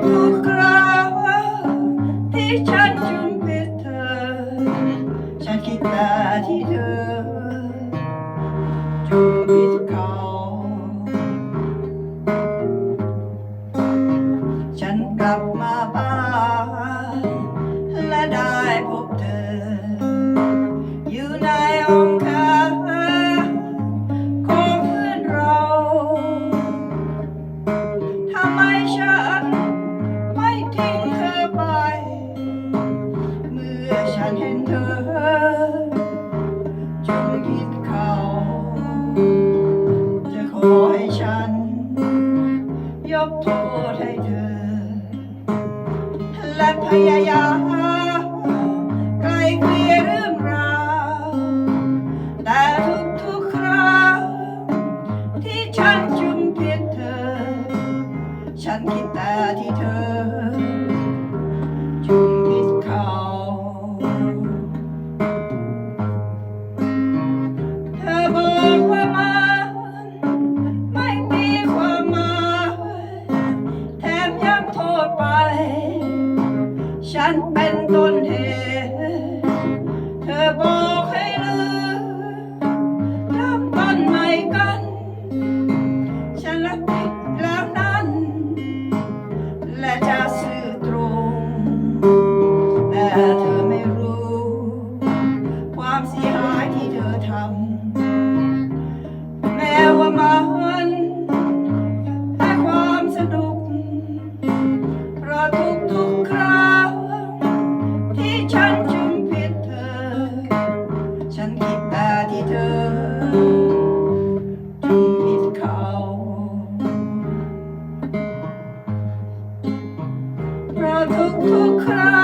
부끄러워 비찬 좀 뱉어. 자기 따지듯 มแขนของเพื่อนเราทำไมฉันไม่ทิ้งเธอไป เมื่อฉันเห็นเธอจนคิดเขาจะขอให้ฉัน ยกโทษให้เธอ และพยายามฉันคิดแต่ที่เธอ จุมพิษเขา เธอบอกว่ามันไม่มีความหมายแถมยังโทษไป ฉันเป็นต้นเหตุ เธอบอกให้ เธอไม่รู้ ความเสียหายที่เธอทำ แม้ว่ามันให้ความสนุก เพราะทุกๆครั้งที่ฉันจุมพิษเธอ ฉันคิดแต่ที่เธอจุมพิษเขาเพราะทุกๆครั้งที่ฉัน